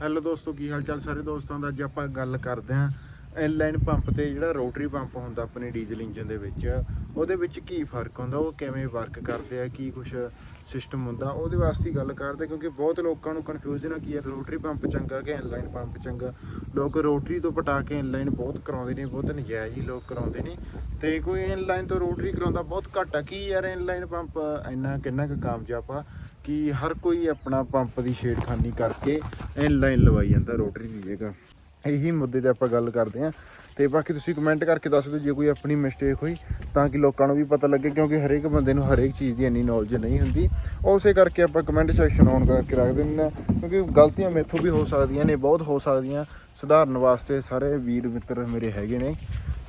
Hello ਦੋਸਤੋ, ਕੀ ਹਾਲ ਚਾਲ ਸਾਰੇ ਦੋਸਤਾਂ ਦਾ? ਅੱਜ ਆਪਾਂ ਗੱਲ ਕਰਦੇ ਹਾਂ ਇਨਲਾਈਨ ਪੰਪ ਤੇ ਜਿਹੜਾ ਰੋਟਰੀ ਪੰਪ ਹੁੰਦਾ ਆਪਣੇ ਡੀਜ਼ਲ ਇੰਜਨ ਦੇ ਵਿੱਚ, ਉਹਦੇ ਵਿੱਚ ਕੀ ਫ਼ਰਕ ਹੁੰਦਾ? ਉਹ ਕਿਵੇਂ ਵਰਕ ਕਰਦੇ ਆ? ਕੀ ਕੁਝ ਸਿਸਟਮ ਹੁੰਦਾ? ਉਹਦੇ ਵਾਸਤੇ ਗੱਲ ਕਰਦੇ ਕਿਉਂਕਿ ਬਹੁਤ ਲੋਕਾਂ ਨੂੰ ਕਨਫਿਊਜ਼ਨ ਆ ਕਿ ਯਾਰ ਰੋਟਰੀ ਪੰਪ ਚੰਗਾ ਕਿ ਇਨਲਾਈਨ ਪੰਪ ਚੰਗਾ? ਲੋਕ ਰੋਟਰੀ ਤੋਂ ਪਟਾ ਕੇ ਇਨਲਾਈਨ ਬਹੁਤ ਕਰਾਉਂਦੇ ਨੇ, ਬਹੁਤ ਨਜਾਇਜ਼ ਹੀ ਲੋਕ ਕਰਾਉਂਦੇ ਨੇ। ਤੇ ਕੋਈ ਇਨਲਾਈਨ ਤੋਂ ਰੋਟਰੀ ਕਰਾਉਂਦਾ ਬਹੁਤ ਘੱਟ ਆ। ਕੀ ਯਾਰ ਇਨਲਾਈਨ ਪੰਪ ਇੰਨਾ ਕਿੰਨਾ ਕੁ ਕਾਮਯਾਬ ਆ? ਕਿ ਹਰ ਕੋਈ ਆਪਣਾ ਪੰਪ ਦੀ ਛੇੜਖਾਨੀ ਕਰਕੇ ਇਨਲਾਈਨ ਲਵਾਈ ਜਾਂਦਾ ਰੋਟਰੀ ਦੀ ਜਗ੍ਹਾ। ਇਹੀ ਮੁੱਦੇ ਤੇ ਆਪਾਂ ਗੱਲ ਕਰਦੇ ਆਂ ਤੇ ਬਾਕੀ ਤੁਸੀਂ ਕਮੈਂਟ ਕਰਕੇ ਦੱਸ ਦਿਓ ਜੇ ਕੋਈ ਆਪਣੀ ਮਿਸਟੇਕ ਹੋਈ, ਤਾਂ ਕਿ ਲੋਕਾਂ ਨੂੰ ਵੀ ਪਤਾ ਲੱਗੇ, ਕਿਉਂਕਿ ਹਰੇਕ ਬੰਦੇ ਨੂੰ ਹਰੇਕ ਚੀਜ਼ ਦੀ ਇੰਨੀ ਨੌਲੇਜ ਨਹੀਂ ਹੁੰਦੀ। ਉਸੇ ਕਰਕੇ ਆਪਾਂ ਕਮੈਂਟ ਸੈਕਸ਼ਨ ਔਨ ਕਰਕੇ ਰੱਖ ਦਿੰਦੇ ਹਾਂ, ਕਿਉਂਕਿ ਗਲਤੀਆਂ ਮੇਥੋਂ ਵੀ ਹੋ ਸਕਦੀਆਂ ਨੇ, ਬਹੁਤ ਹੋ ਸਕਦੀਆਂ। ਸੁਧਾਰਨ ਵਾਸਤੇ ਸਾਰੇ ਵੀਰ ਮਿੱਤਰ ਮੇਰੇ ਹੈਗੇ ਨੇ।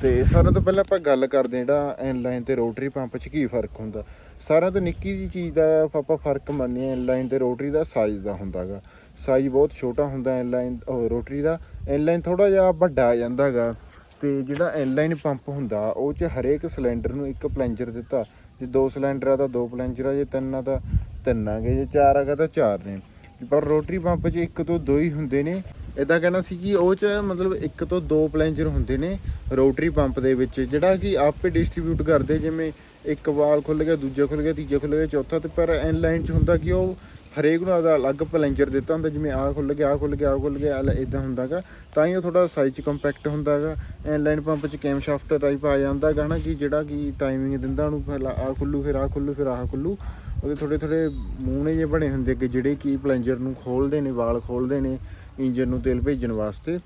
ਤੇ ਸਾਰਿਆਂ ਤੋਂ ਪਹਿਲਾਂ ਆਪਾਂ ਗੱਲ ਕਰਦੇ ਹਾਂ ਜਿਹੜਾ ਇਨਲਾਈਨ ਤੇ ਰੋਟਰੀ ਪੰਪ 'ਚ ਕੀ ਫ਼ਰਕ ਹੁੰਦਾ। ਸਾਰਿਆਂ ਤੋਂ ਨਿੱਕੀ ਜੀ ਚੀਜ਼ ਦਾ ਆਪਾਂ ਫ਼ਰਕ ਮੰਨੀਏ ਇਨਲਾਈਨ ਤੇ ਰੋਟਰੀ ਦਾ ਸਾਈਜ਼ ਦਾ ਹੁੰਦਾਗਾ। ਸਾਈਜ਼ ਬਹੁਤ ਛੋਟਾ ਹੁੰਦਾ ਇਨਲਾਈਨ ਰੋਟਰੀ ਦਾ। ਇਨਲਾਈਨ ਥੋੜਾ ਜਿਹਾ ਵੱਡਾ ਆ ਜਾਂਦਾਗਾ ਤੇ ਜਿਹੜਾ ਇਨਲਾਈਨ ਪੰਪ ਹੁੰਦਾ, ਉਹ 'ਚ ਹਰੇਕ ਸਿਲੰਡਰ ਨੂੰ ਇੱਕ ਪਲੈਂਜਰ ਦਿੱਤਾ। ਜੇ ਦੋ ਸਿਲੰਡਰ ਆ ਤਾਂ ਦੋ ਪਲੈਂਜਰ ਆ, ਜੇ ਤਿੰਨ ਆ ਤਾਂ ਤਿੰਨ ਆ ਗਏ, ਜੇ ਚਾਰ ਆ ਗਾ ਤਾਂ ਚਾਰ ਨੇ। ਪਰ ਰੋਟਰੀ ਪੰਪ 'ਚ ਇੱਕ ਤੋਂ ਦੋ ਹੀ ਹੁੰਦੇ ਨੇ। ਇਦਾਂ ਕਹਿਣਾ ਸੀ ਕਿ ਉਹ 'ਚ ਮਤਲਬ ਇੱਕ ਤੋਂ ਦੋ ਪਲੈਂਜਰ ਹੁੰਦੇ ਨੇ ਰੋਟਰੀ ਪੰਪ ਦੇ ਵਿੱਚ, ਜਿਹੜਾ ਕਿ ਆਪੇ ਡਿਸਟ੍ਰੀਬਿਊਟ ਕਰਦੇ, ਜਿਵੇਂ ਇੱਕ ਵਾਲ ਖੁੱਲ ਗਿਆ, ਦੂਜਾ ਖੁੱਲ ਗਿਆ, ਤੀਜਾ ਖੁੱਲ ਗਿਆ, ਚੌਥਾ, ਤੇ ਪਰ ਇਨਲਾਈਨ 'ਚ ਹੁੰਦਾ ਕਿ ਉਹ ਹਰੇਕ ਨੂੰ ਆਦਾ ਅਲੱਗ ਪਲੈਂਜਰ ਦਿੱਤਾ ਹੁੰਦਾ, ਜਿਵੇਂ ਆਹ ਖੁੱਲ ਗਿਆ, ਆਹ ਖੁੱਲ ਗਿਆ, ਆਹ ਖੁੱਲ ਗਿਆ ਇਦਾਂ ਹੁੰਦਾਗਾ ਤਾਂ ਹੀ ਉਹ ਥੋੜਾ ਸਾਈਜ਼ 'ਚ ਕੰਪੈਕਟ ਹੁੰਦਾਗਾ ਇਨਲਾਈਨ ਪੰਪ 'ਚ ਕੈਮ ਸ਼ਾਫਟ ਟਾਈਪ ਆ ਜਾਂਦਾਗਾ ਨਾ ਕਿ ਜਿਹੜਾ ਕਿ ਟਾਈਮਿੰਗ ਦਿੰਦਾ ਉਹਨੂੰ ਪਹਿਲਾਂ ਆਹ ਖੁੱਲੂ, ਫਿਰ ਆਹ ਖੁੱਲੂ, ਫਿਰ ਆਹ ਖੁੱਲੂ। ਉਹਦੇ ਥੋੜੇ ਥੋੜੇ ਮੂਹਣੇ ਜਿਹੇ ਬਣੇ ਹੁੰਦੇ ਕਿ ਜਿਹੜੇ ਕਿ ਪਲੈਂਜਰ ਨੂੰ ਖੋਲਦੇ ਨੇ, ਵਾਲ ਖੋਲਦੇ ਨੇ। ਇੰਜਨ ਨੂੰ ਤੇਲ ਭੇਜਣ ਵਾਸਤੇ।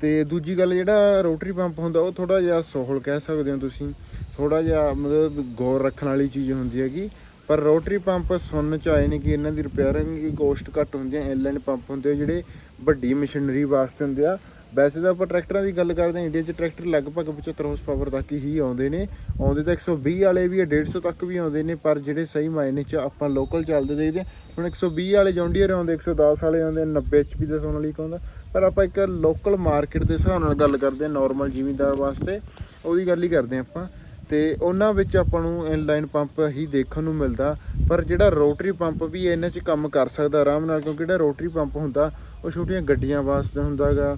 ਤੇ ਦੂਜੀ ਗੱਲ ਜਿਹੜਾ ਰੋਟਰੀ ਪੰਪ ਹੁੰਦਾ, ਉਹ ਥੋੜਾ ਜਿਹਾ ਸੋਹਲ ਕਹਿ ਸਕਦੇ ਹੋ ਤੁਸੀਂ। ਥੋੜਾ ਜਿਹਾ ਮਤਲਬ ਗੌਰ ਰੱਖਣ ਵਾਲੀ ਚੀਜ਼ ਹੁੰਦੀ ਹੈਗੀ। ਪਰ ਰੋਟਰੀ ਪੰਪ ਸੁਣਨ ਚ ਆਏ ਨੇ ਕਿ ਇਹਨਾਂ ਦੀ ਰਿਪੇਅਰਿੰਗ ਦੀ ਕੋਸਟ ਘੱਟ ਹੁੰਦੀ ਹੈ। ਇਨਲਾਈਨ ਪੰਪ ਹੁੰਦੇ ਆ ਜਿਹੜੇ ਵੱਡੀ ਮਸ਼ੀਨਰੀ ਵਾਸਤੇ ਹੁੰਦੇ ਆ। ਵੈਸੇ ਤਾਂ ਆਪਾਂ ਟਰੈਕਟਰਾਂ ਦੀ ਗੱਲ ਕਰਦੇ ਹਾਂ, ਇੰਡੀਆ 'ਚ ਟਰੈਕਟਰ ਲਗਭਗ 75 ਹਾਰਸ ਪਾਵਰ ਤੱਕ ਹੀ ਆਉਂਦੇ ਨੇ ਆਉਂਦੇ ਤਾਂ 120 ਵਾਲੇ ਵੀ ਆ 150 ਤੱਕ ਵੀ ਆਉਂਦੇ ਨੇ, ਪਰ ਜਿਹੜੇ ਸਹੀ ਮਾਇਨੇ 'ਚ ਆਪਾਂ ਲੋਕਲ ਚੱਲਦੇ ਦੇਖਦੇ ਹਾਂ। ਹੁਣ 120 ਵਾਲੇ ਜੌਂਡੀਅਰ ਆਉਂਦੇ 110 ਵਾਲੇ ਆਉਂਦੇ 90 HP ਦਾ ਸੋਨਾ ਸੋਨਾਲੀਕ ਆਉਂਦਾ ਪਰ ਆਪਾਂ ਇੱਕ ਲੋਕਲ ਮਾਰਕੀਟ ਦੇ ਹਿਸਾਬ ਨਾਲ ਗੱਲ ਕਰਦੇ ਹਾਂ ਨਾਰਮਲ ਜ਼ਿਮੀਂਦਾਰ ਵਾਸਤੇ, ਉਹਦੀ ਗੱਲ ਹੀ ਕਰਦੇ ਹਾਂ ਆਪਾਂ ਤੇ ਉਹਨਾਂ ਵਿੱਚ ਆਪਾਂ ਨੂੰ ਇਨਲਾਈਨ ਪੰਪ ਹੀ ਦੇਖਣ ਨੂੰ ਮਿਲਦਾ, ਪਰ ਜਿਹੜਾ ਰੋਟਰੀ ਪੰਪ ਵੀ ਇਹਨਾਂ 'ਚ ਕੰਮ ਕਰ ਸਕਦਾ ਆਰਾਮ ਨਾਲ, ਕਿਉਂਕਿ ਜਿਹੜਾ ਰੋਟਰੀ ਪੰਪ ਹੁੰਦਾ, ਉਹ ਛੋਟੀਆਂ ਗੱਡੀਆਂ ਵਾਸਤੇ ਹੁੰਦਾਗਾ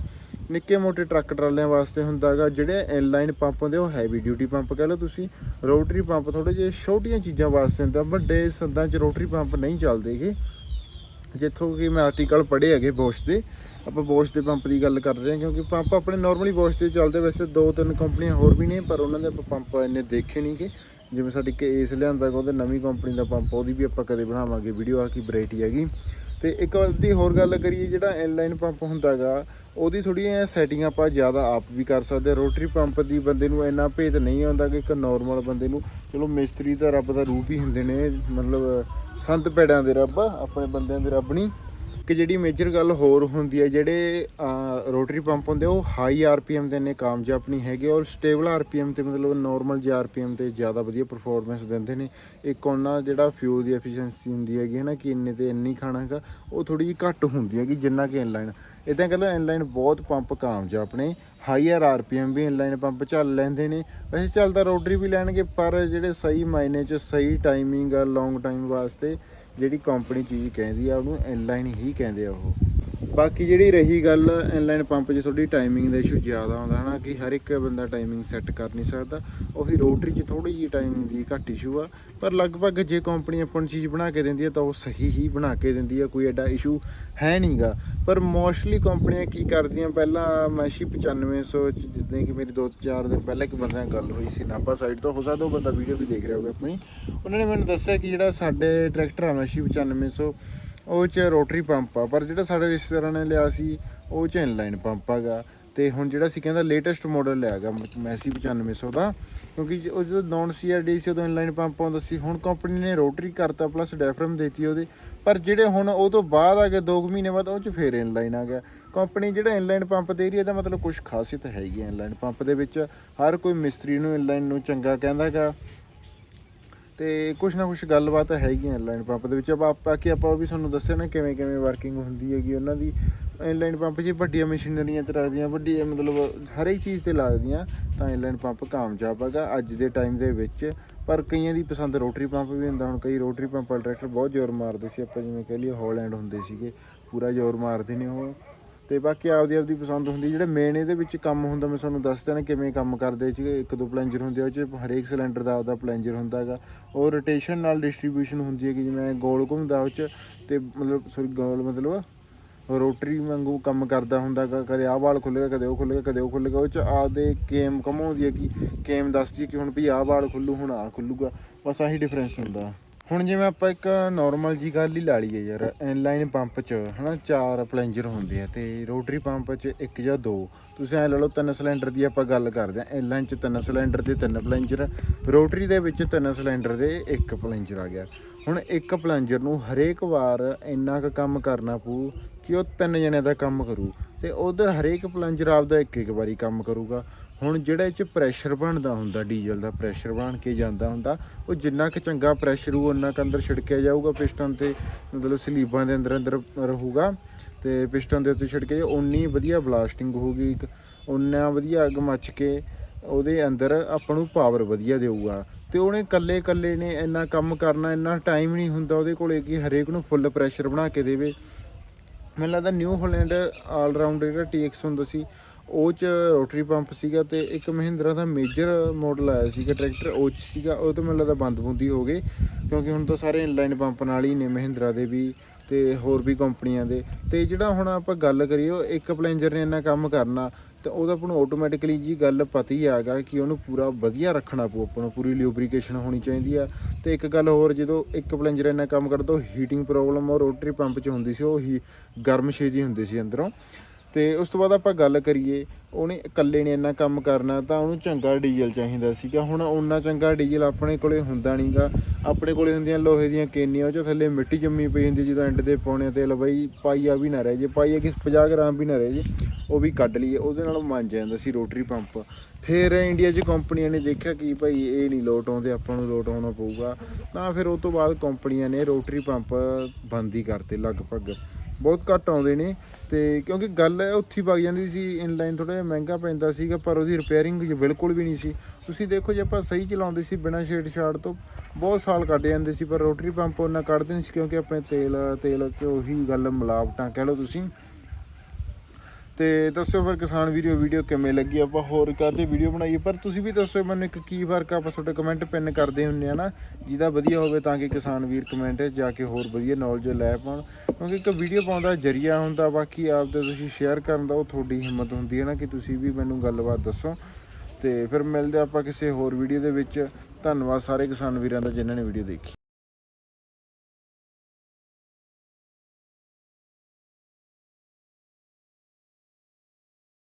ਨਿੱਕੇ ਮੋਟੇ ਟਰੱਕ ਟਰਾਲਿਆਂ ਵਾਸਤੇ ਹੁੰਦਾਗਾ, ਜਿਹੜੇ ਇਨਲਾਈਨ ਪੰਪ ਹੁੰਦੇ, ਉਹ ਹੈਵੀ ਡਿਊਟੀ ਪੰਪ ਕਹ ਲਓ ਤੁਸੀਂ। ਰੋਟਰੀ ਪੰਪ ਥੋੜੇ ਜਿਹੇ ਛੋਟੀਆਂ ਚੀਜ਼ਾਂ ਵਾਸਤੇ ਹੁੰਦਾ, ਵੱਡੇ ਸੰਦਾਂ 'ਚ ਰੋਟਰੀ ਪੰਪ ਨਹੀਂ ਚੱਲਦੇਗੇ ਜਿੱਥੋਂ ਕਿ ਮੈਂ ਆਰਟੀਕਲ ਪੜ੍ਹੇ ਹੈਗੇ ਬੋਸ਼ ਦੇ, ਆਪਾਂ ਬੋਸ਼ ਦੇ ਪੰਪ ਦੀ ਗੱਲ ਕਰ ਰਹੇ ਹਾਂ, ਕਿਉਂਕਿ ਪੰਪ ਆਪਣੇ ਨਾਰਮਲੀ ਬੋਸ਼ ਦੇ ਚੱਲਦੇ, ਵੈਸੇ ਦੋ ਤਿੰਨ ਕੰਪਨੀਆਂ ਹੋਰ ਵੀ ਨੇ, ਪਰ ਉਹਨਾਂ ਦੇ ਆਪਾਂ ਪੰਪ ਇੰਨੇ ਦੇਖੇ ਨਹੀਂ ਕਿ ਜਿਵੇਂ ਸਾਡੀ ਕੇਸ ਲਿਆਂਦਾ ਗਾ ਉਹਦੇ ਨਵੀਂ ਕੰਪਨੀ ਦਾ ਪੰਪ ਉਹਦੀ ਵੀ ਆਪਾਂ ਕਦੇ ਬਣਾਵਾਂਗੇ ਵੀਡੀਓ ਆ ਕੀ ਵੈਰਾਈਟੀ ਹੈਗੀ। ਤੇ ਇੱਕ ਦੀ ਹੋਰ ਗੱਲ ਕਰੀਏ, ਜਿਹੜਾ ਇਨਲਾਈਨ ਪੰਪ ਹੁੰਦਾਗਾ, ਉਹਦੀ ਥੋੜ੍ਹੀਆਂ ਸੈਟਿੰਗ ਆਪਾਂ ਜ਼ਿਆਦਾ ਆਪ ਵੀ ਕਰ ਸਕਦੇ ਹਾਂ। ਰੋਟਰੀ ਪੰਪ ਦੀ ਬੰਦੇ ਨੂੰ ਇੰਨਾ ਭੇਦ ਨਹੀਂ ਆਉਂਦਾ ਕਿ ਇੱਕ ਨਾਰਮਲ ਬੰਦੇ ਨੂੰ, ਚਲੋ ਮਿਸਤਰੀ ਤਾਂ ਰੱਬ ਦਾ ਰੂਪ ਹੀ ਹੁੰਦੇ ਨੇ, ਮਤਲਬ ਸੰਤ ਪੈੜਾਂ ਦੇ ਰੱਬ ਆਪਣੇ ਬੰਦਿਆਂ ਦੇ ਰੱਬ ਨਹੀਂ। ਕਿ ਜਿਹੜੀ ਮੇਜਰ ਗੱਲ ਹੋਰ ਹੁੰਦੀ ਹੈ, ਜਿਹੜੇ ਰੋਟਰੀ ਪੰਪ ਹੁੰਦੇ ਉਹ ਹਾਈ ਆਰਪੀਐਮ ਦੇ ਨੇ, ਕਾਮਯਾਬ ਨਹੀਂ ਹੈਗੇ ਔਰ ਸਟੇਬਲ ਆਰਪੀਐਮ ਤੇ ਮਤਲਬ ਨਾਰਮਲ ਜੇ ਆਰਪੀਐਮ ਤੇ ਜ਼ਿਆਦਾ ਵਧੀਆ ਪਰਫਾਰਮੈਂਸ ਦਿੰਦੇ ਨੇ। ਇੱਕ ਉਹਨਾਂ ਜਿਹੜਾ ਫਿਊਲ ਦੀ ਐਫੀਸ਼ੀਐਂਸੀ ਹੁੰਦੀ ਹੈਗੀ ਹੈ ਨਾ, ਕਿ ਇੰਨੇ ਤੇ ਇੰਨੀ ਖਾਣਾ ਹੈਗਾ, ਉਹ ਥੋੜੀ ਜਿਹੀ ਘੱਟ ਹੁੰਦੀ ਹੈਗੀ, ਜਿੰਨਾ ਕਿ ਇਨਲਾਈਨ ਇਦਾਂ ਕਹਿੰਦਾ ਇਨਲਾਈਨ ਬਹੁਤ ਪੰਪ ਕਾਮਯਾਬ ਆਪਣੇ ਹਾਈਅਰ ਆਰਪੀਐਮ ਵੀ ਇਨਲਾਈਨ ਪੰਪ ਚੱਲ ਲੈਂਦੇ ਨੇ। ਵੈਸੇ ਚੱਲਦਾ ਰੋਟਰੀ ਵੀ ਲੈਣਗੇ, ਪਰ ਜਿਹੜੇ ਸਹੀ ਮਾਇਨੇ 'ਚ ਸਹੀ ਟਾਈਮਿੰਗ ਆ ਲੌਂਗ ਟਾਈਮ ਵਾਸਤੇ ਜਿਹੜੀ ਕੰਪਨੀ ਚੀਜ਼ ਕਹਿੰਦੀ ਆ ਉਹਨੂੰ ਇਨਲਾਈਨ ਹੀ ਕਹਿੰਦੇ ਆ ਉਹ। ਬਾਕੀ ਜਿਹੜੀ ਰਹੀ ਗੱਲ ਇਨਲਾਈਨ ਪੰਪ 'ਚ ਤੁਹਾਡੀ ਟਾਈਮਿੰਗ ਦਾ ਇਸ਼ੂ ਜ਼ਿਆਦਾ ਆਉਂਦਾ ਹਨਾ, ਕਿ ਹਰ ਇੱਕ ਬੰਦਾ ਟਾਈਮਿੰਗ ਸੈੱਟ ਕਰ ਨਹੀਂ ਸਕਦਾ, ਉਹੀ ਰੋਟਰੀ 'ਚ ਥੋੜੀ ਜਿਹੀ ਟਾਈਮਿੰਗ ਦੀ ਘੱਟ ਇਸ਼ੂ ਆ, ਪਰ ਲਗਭਗ ਜੇ ਕੰਪਨੀ ਆਪਾਂ ਨੂੰ ਚੀਜ਼ ਬਣਾ ਕੇ ਦਿੰਦੀ ਹੈ ਤਾਂ ਉਹ ਸਹੀ ਹੀ ਬਣਾ ਕੇ ਦਿੰਦੀ ਹੈ ਕੋਈ ਐਡਾ ਇਸ਼ੂ ਹੈ ਨਹੀਂਗਾ ਪਰ ਮੋਸਟਲੀ ਕੰਪਨੀਆਂ ਕੀ ਕਰਦੀਆਂ, ਪਹਿਲਾਂ ਮੈਸ਼ੀ 9500 ਚ ਜਿੱਦਾਂ ਕਿ ਮੇਰੀ ਦੋ ਚਾਰ ਦਿਨ ਪਹਿਲਾਂ ਇੱਕ ਬੰਦੇ ਨਾਲ ਗੱਲ ਹੋਈ ਸੀ ਨਾਪਾ ਸਾਈਡ ਤੋਂ, ਹੋ ਸਕਦਾ ਉਹ ਬੰਦਾ ਵੀਡੀਓ ਵੀ ਦੇਖ ਰਿਹਾ ਹੋਵੇ ਆਪਣੀ। ਉਹਨਾਂ ਨੇ ਮੈਨੂੰ ਦੱਸਿਆ ਕਿ ਜਿਹੜਾ ਸਾਡੇ ਟਰੈਕਟਰ ਆ ਮੈਸ਼ੀ 9500 ਉਹ ਚ ਰੋਟਰੀ ਪੰਪ ਆ, ਪਰ ਜਿਹੜਾ ਸਾਡੇ ਰਿਸ਼ਤੇਦਾਰਾਂ ਨੇ ਲਿਆ ਸੀ, ਉਹ ਚ ਇਨਲਾਈਨ ਪੰਪ ਹੈਗਾ। ਤੇ ਹੁਣ ਜਿਹੜਾ ਸੀ ਕਹਿੰਦਾ ਲੇਟੈਸਟ ਮਾਡਲ ਲਿਆ ਗਾ ਮੈਸੀ 9500 ਦਾ। ਕਿਉਂਕਿ ਉਹ ਜਦੋਂ ਨੌਨ ਸੀਆਰਡੀ ਸੀ, ਉਦੋਂ ਇਨਲਾਈਨ ਪੰਪ ਆਉਂਦਾ ਸੀ। ਹੁਣ ਕੰਪਨੀ ਨੇ ਰੋਟਰੀ ਕਰਤਾ ਪਲੱਸ ਡੈਫਰਮ ਦੇਤੀ ਉਹਦੇ। ਪਰ ਜਿਹੜੇ ਹੁਣ ਉਹ ਤੋਂ ਬਾਅਦ ਆ ਗਏ 2 ਮਹੀਨੇ ਬਾਅਦ, ਉਹ ਚ ਫੇਰ ਇਨਲਾਈਨ ਆ ਗਿਆ। ਕੰਪਨੀ ਜਿਹੜਾ ਇਨਲਾਈਨ ਪੰਪ ਦੇ ਰਹੀ ਹੈ ਇਹਦਾ ਮਤਲਬ ਕੁਝ ਖਾਸੀਅਤ ਹੈਗੀ ਹੈ ਇਨਲਾਈਨ ਪੰਪ ਦੇ ਵਿੱਚ। ਹਰ ਕੋਈ ਮਿਸਤਰੀ ਨੂੰ ਇਨਲਾਈਨ ਨੂੰ ਚੰਗਾ ਕਹਿੰਦਾ ਗਾ ਤੇ ਕੁਛ ਨਾ ਕੁਛ ਗੱਲਬਾਤ ਹੈਗੀਆਂ ਇਨਲਾਈਨ ਪੰਪ ਦੇ ਵਿੱਚ। ਆਪਾਂ ਕਿ ਆਪਾਂ ਉਹ ਵੀ ਤੁਹਾਨੂੰ ਦੱਸਿਆ ਨਾ ਕਿਵੇਂ ਕਿਵੇਂ ਵਰਕਿੰਗ ਹੁੰਦੀ ਹੈਗੀ, ਉਹਨਾਂ ਦੀ ਇਨਲਾਈਨ ਪੰਪ 'ਚ ਵੱਡੀਆਂ ਮਸ਼ੀਨਰੀਆਂ ਤੇ ਰੱਖਦੀਆਂ ਵੱਡੀ ਮਤਲਬ ਹਰ ਇੱਕ ਚੀਜ਼ ਤੇ ਲੱਗਦੀਆਂ ਤਾਂ ਇਨਲਾਈਨ ਪੰਪ ਕਾਮਯਾਬ ਹੈਗਾ ਅੱਜ ਦੇ ਟਾਈਮ ਦੇ ਵਿੱਚ। ਪਰ ਕਈਆਂ ਦੀ ਪਸੰਦ ਰੋਟਰੀ ਪੰਪ ਵੀ ਹੁੰਦਾ, ਹੁਣ ਕਈ ਰੋਟਰੀ ਪੰਪ ਵਾਲੇ ਟਰੈਕਟਰ ਬਹੁਤ ਜ਼ੋਰ ਮਾਰਦੇ ਸੀ, ਆਪਾਂ ਜਿਵੇਂ ਕਹਿ ਲਈਏ ਹਾਲੈਂਡ ਹੁੰਦੇ ਸੀਗੇ, ਪੂਰਾ ਜ਼ੋਰ ਮਾਰਦੇ ਨੇ ਉਹ। ਤੇ ਬਾਕੀ ਆਪਦੀ ਆਪਦੀ ਪਸੰਦ ਹੁੰਦੀ, ਜਿਹੜੇ ਮੇਨ ਇਹਦੇ ਵਿੱਚ ਕੰਮ ਹੁੰਦਾ, ਮੈਂ ਤੁਹਾਨੂੰ ਦੱਸ ਦਿਆਂ ਕਿਵੇਂ ਕੰਮ ਕਰਦੇ 'ਚ ਇੱਕ ਦੋ ਪਲੈਂਜਰ ਹੁੰਦੇ ਆ, ਉਹ 'ਚ ਹਰੇਕ ਸਿਲੰਡਰ ਦਾ ਆਪਦਾ ਪਲੈਂਜਰ ਹੁੰਦਾ ਹੈਗਾ। ਉਹ ਰੋਟੇਸ਼ਨ ਨਾਲ ਡਿਸਟ੍ਰੀਬਿਊਸ਼ਨ ਹੁੰਦੀ ਹੈ ਕਿ ਜਿਵੇਂ ਗੋਲ ਘੁੰਮਦਾ ਉਹ 'ਚ, ਤੇ ਮਤਲਬ ਸੋਰੀ ਗੋਲ ਮਤਲਬ ਰੋਟਰੀ ਵਾਂਗੂ ਕੰਮ ਕਰਦਾ ਹੁੰਦਾ ਗਾ ਕਦੇ ਆਹ ਵਾਲ ਖੁੱਲੇਗਾ ਕਦੇ ਉਹ ਖੁੱਲੇਗਾ ਕਦੇ ਉਹ ਖੁੱਲੇਗਾ ਉਹ ਚ ਆਪਦੇ ਕੇਮ ਕਮਾਉਂਦੀ ਹੈ ਕਿ ਕੇਮ ਦੱਸਦੀ ਹੈ ਕਿ ਹੁਣ ਵੀ ਆਹ ਵਾਲ ਖੁੱਲੂ ਹੁਣ ਆਹ ਖੁੱਲੂਗਾ ਬਸ ਆਹੀ ਡਿਫਰੈਂਸ ਹੁੰਦਾ। ਹੁਣ ਜਿਵੇਂ ਆਪਾਂ ਇੱਕ ਨਾਰਮਲ ਜੀ ਗੱਲ ਹੀ ਲਾ ਲਈਏ ਯਾਰ ਇਨਲਾਈਨ ਪੰਪ 'ਚ ਹਨਾ, ਚਾਰ ਪਲੰਜਰ ਹੁੰਦੇ ਆ ਤੇ ਰੋਟਰੀ ਪੰਪ 'ਚ ਇੱਕ ਜਾਂ ਦੋ। ਤੁਸੀਂ ਐ ਲਾ ਲਓ ਤਿੰਨ ਸਿਲੰਡਰ ਦੀ ਆਪਾਂ ਗੱਲ ਕਰਦੇ ਆ ਇਨਲਾਈਨ 'ਚ ਤਿੰਨ ਸਿਲੰਡਰ ਦੇ ਤਿੰਨ ਪਲੰਜਰ ਰੋਟਰੀ ਦੇ ਵਿੱਚ ਤਿੰਨ ਸਿਲੰਡਰ ਦੇ ਇੱਕ ਪਲੰਜਰ ਆ ਗਿਆ। ਹੁਣ ਇੱਕ ਪਲੰਜਰ ਨੂੰ ਹਰੇਕ ਵਾਰ ਇੰਨਾ ਕੁ ਕੰਮ ਕਰਨਾ ਪਊ ਕਿ ਉਹ ਤਿੰਨ ਜਣਿਆਂ ਦਾ ਕੰਮ ਕਰੂ। ਤੇ ਉਧਰ ਹਰੇਕ ਪਲੰਜਰ ਆਪਦਾ ਇੱਕ ਇੱਕ ਵਾਰੀ ਕੰਮ ਕਰੂਗਾ। ਹੁਣ ਜਿਹੜਾ ਇਹ ਚ ਪ੍ਰੈਸ਼ਰ ਬਣਦਾ ਹੁੰਦਾ ਡੀਜ਼ਲ ਦਾ ਪ੍ਰੈਸ਼ਰ ਬਣ ਕੇ ਜਾਂਦਾ ਹੁੰਦਾ, ਉਹ ਜਿੰਨਾ ਕੁ ਚੰਗਾ ਪ੍ਰੈਸ਼ਰ ਉਹ ਉਹਨਾਂ ਕੁ ਅੰਦਰ ਛਿੜਕਿਆ ਜਾਊਗਾ ਪਿਸਟਨ ਤੇ, ਮਤਲਬ ਸਲੀਬਾਂ ਦੇ ਅੰਦਰ ਅੰਦਰ ਰਹੂਗਾ ਤੇ ਪਿਸਟਨ ਦੇ ਉੱਤੇ ਛਿੜਕੇ ਜਾ ਉਨੀ ਵਧੀਆ ਬਲਾਸਟਿੰਗ ਹੋਊਗੀ, ਇੱਕ ਉਨਾ ਵਧੀਆ ਅੱਗ ਮੱਚ ਕੇ ਉਹਦੇ ਅੰਦਰ ਆਪਾਂ ਨੂੰ ਪਾਵਰ ਵਧੀਆ ਦੇਊਗਾ। ਤੇ ਉਹਨੇ ਕੱਲੇ ਕੱਲੇ ਨੇ ਇੰਨਾ ਕੰਮ ਕਰਨਾ, ਇੰਨਾ ਟਾਈਮ ਨਹੀਂ ਹੁੰਦਾ ਉਹਦੇ ਕੋਲੇ ਕਿ ਹਰੇਕ ਨੂੰ ਫੁੱਲ ਪ੍ਰੈਸ਼ਰ ਬਣਾ ਕੇ ਦੇਵੇ। ਮੈਨੂੰ ਲੱਗਦਾ ਨਿਊ ਹਾਲੈਂਡ ਆਲ ਰਾਊਂਡ ਜਿਹੜਾ TX ਹੁੰਦਾ ਸੀ, ਉਹ ਚ ਰੋਟਰੀ ਪੰਪ ਸੀਗਾ ਤੇ ਇੱਕ ਮਹਿੰਦਰਾ ਦਾ ਮੇਜਰ ਮਾਡਲ ਆਇਆ ਸੀਗਾ ਟਰੈਕਟਰ ਉਹ ਚ ਸੀਗਾ, ਉਹ ਤਾਂ ਮੈਨੂੰ ਲੱਗਦਾ ਬੰਦ ਬੁੰਦੀ ਹੋ ਗਏ ਕਿਉਂਕਿ ਹੁਣ ਤਾਂ ਸਾਰੇ ਇਨਲਾਈਨ ਪੰਪ ਨਾਲ ਹੀ ਨੇ ਮਹਿੰਦਰਾ ਦੇ ਵੀ। ਤੇ ਹੋਰ ਵੀ ਕੰਪਨੀਆਂ ਦੇ। ਤੇ ਜਿਹੜਾ ਹੁਣ ਆਪਾਂ ਗੱਲ ਕਰੀਏ, ਉਹ ਇੱਕ ਪਲੈਂਜਰ ਨੇ ਇੰਨਾ ਕੰਮ ਕਰਨਾ, ਤੇ ਉਹਦਾ ਆਪਾਂ ਨੂੰ ਆਟੋਮੈਟਿਕਲੀ ਜੀ ਗੱਲ ਪਤਾ ਹੀ ਆਗਾ ਕਿ ਉਹਨੂੰ ਪੂਰਾ ਵਧੀਆ ਰੱਖਣਾ ਪਊ, ਆਪਾਂ ਨੂੰ ਪੂਰੀ ਲਿਊਬਰੀਕੇਸ਼ਨ ਹੋਣੀ ਚਾਹੀਦੀ ਆ। ਤੇ ਇੱਕ ਗੱਲ ਹੋਰ, ਜਦੋਂ ਇੱਕ ਪਲੰਜਰ ਇੰਨਾ ਕੰਮ ਕਰਦਾ, ਉਹ ਹੀਟਿੰਗ ਪ੍ਰੋਬਲਮ ਉਹ ਰੋਟਰੀ ਪੰਪ 'ਚ ਹੁੰਦੀ ਸੀ, ਉਹ ਹੀ ਗਰਮ ਛੇਤੀ ਹੁੰਦੀ ਸੀ ਅੰਦਰੋਂ। ਤੇ ਉਸ ਤੋਂ ਬਾਅਦ ਆਪਾਂ ਗੱਲ ਕਰੀਏ, ਉਹਨੇ ਇਕੱਲੇ ਨੇ ਇੰਨਾ ਕੰਮ ਕਰਨਾ, ਤਾਂ ਉਹਨੂੰ ਚੰਗਾ ਡੀਜ਼ਲ ਚਾਹੀਦਾ ਸੀਗਾ। ਹੁਣ ਉਹਨਾਂ ਚੰਗਾ ਡੀਜ਼ਲ ਆਪਣੇ ਕੋਲੇ ਹੁੰਦਾ ਨਹੀਂਗਾ ਆਪਣੇ ਕੋਲੇ ਹੁੰਦੀਆਂ ਲੋਹੇ ਦੀਆਂ ਕੇਨੀਆਂ, ਉਹ 'ਚ ਥੱਲੇ ਮਿੱਟੀ ਜੰਮੀ ਪਈ ਹੁੰਦੀ ਜਦੋਂ ਐਂਡ ਦੇ ਪਾਉਣੇ ਤੇਲ ਬਈ ਪਾਈਆ ਵੀ ਨਾ ਰਹਿ ਜੇ, ਪਾਈਆ ਕਿ 50 ਗ੍ਰਾਮ ਵੀ ਨਾ ਰਹਿ ਜੇ, ਉਹ ਵੀ ਕੱਢ ਲਈਏ। ਉਹਦੇ ਨਾਲ ਮੰਨ ਜਾਂਦਾ ਸੀ ਰੋਟਰੀ ਪੰਪ। ਫਿਰ ਇੰਡੀਆ 'ਚ ਕੰਪਨੀਆਂ ਨੇ ਦੇਖਿਆ ਕਿ ਭਾਈ ਇਹ ਨਹੀਂ ਲੋਟ ਆਉਂਦੇ, ਆਪਾਂ ਨੂੰ ਲੋਟ ਆਉਣਾ ਪਊਗਾ। ਤਾਂ ਫਿਰ ਉਹ ਤੋਂ ਬਾਅਦ ਕੰਪਨੀਆਂ ਨੇ ਰੋਟਰੀ ਪੰਪ ਬੰਦ ਹੀ ਕਰਤੇ ਲਗਭਗ। ਬਹੁਤ ਘੱਟ ਆਉਂਦੇ ਨੇ ਤੇ ਕਿਉਂਕਿ ਗੱਲ ਉੱਥੇ ਹੀ ਵਗ ਜਾਂਦੀ ਸੀ ਇਨਲਾਈਨ ਥੋੜਾ ਜਿਹਾ ਮਹਿੰਗਾ ਪੈਂਦਾ ਸੀਗਾ, ਪਰ ਉਹਦੀ ਰਿਪੇਅਰਿੰਗ ਬਿਲਕੁਲ ਵੀ ਨਹੀਂ ਸੀ। ਤੁਸੀਂ ਦੇਖੋ ਜੇ ਆਪਾਂ ਸਹੀ ਚਲਾਉਂਦੇ ਸੀ, ਬਿਨਾਂ ਛੇੜਛਾੜ ਤੋਂ, ਬਹੁਤ ਸਾਲ ਕੱਢ ਜਾਂਦੇ ਸੀ, ਪਰ ਰੋਟਰੀ ਪੰਪ ਉਹਨਾਂ ਕੱਢਦੇ ਨਹੀਂ ਸੀ ਕਿਉਂਕਿ ਆਪਣੇ ਤੇਲ ਤੇਲ 'ਚ ਉਹੀ ਗੱਲ ਮਿਲਾਵਟਾਂ ਕਹਿ ਲਓ ਤੁਸੀਂ। ਤੇ ਦੱਸਿਓ ਫਿਰ ਕਿਸਾਨ ਵੀਡੀਓ ਵੀਡੀਓ ਕਿਵੇਂ ਲੱਗੀ? ਆਪਾਂ ਹੋਰ ਕਾਹਦੀ ਵੀਡੀਓ ਬਣਾਈਏ? ਪਰ ਤੁਸੀਂ ਵੀ ਦੱਸਿਓ ਮੈਨੂੰ ਇੱਕ ਕੀ ਫ਼ਰਕ ਆਪਾਂ ਤੁਹਾਡੇ ਕਮੈਂਟ ਪਿੰਨ ਕਰਦੇ ਹੁੰਨੇ ਆ ਨਾ। ਜਿਹਦਾ ਵਧੀਆ ਹੋਵੇ ਤਾਂ ਕਿ ਕਿਸਾਨ ਵੀਰ ਕਮੈਂਟ ਜਾ ਕੇ ਹੋਰ ਵਧੀਆ ਨੌਲੇਜ ਲੈ ਪਾਉਣ। ਕਿਉਂਕਿ ਇੱਕ ਵੀਡੀਓ ਪਾਉਣ ਦਾ ਜਰੀਆ ਹੁੰਦਾ, ਬਾਕੀ ਆਪ ਆਪਦੇ ਤੁਸੀਂ ਸ਼ੇਅਰ ਕਰਨ ਦਾ ਉਹ ਤੁਹਾਡੀ ਹਿੰਮਤ ਹੁੰਦੀ ਹੈ ਨਾ ਕਿ ਤੁਸੀਂ ਵੀ ਮੈਨੂੰ ਗੱਲਬਾਤ ਦੱਸੋ। ਤੇ ਫਿਰ ਮਿਲਦੇ ਆਪਾਂ ਕਿਸੇ ਹੋਰ ਵੀਡੀਓ ਦੇ ਵਿੱਚ। ਧੰਨਵਾਦ ਸਾਰੇ ਕਿਸਾਨ ਵੀਰਾਂ ਦਾ ਜਿਨ੍ਹਾਂ ਨੇ ਵੀਡੀਓ ਦੇਖੀ।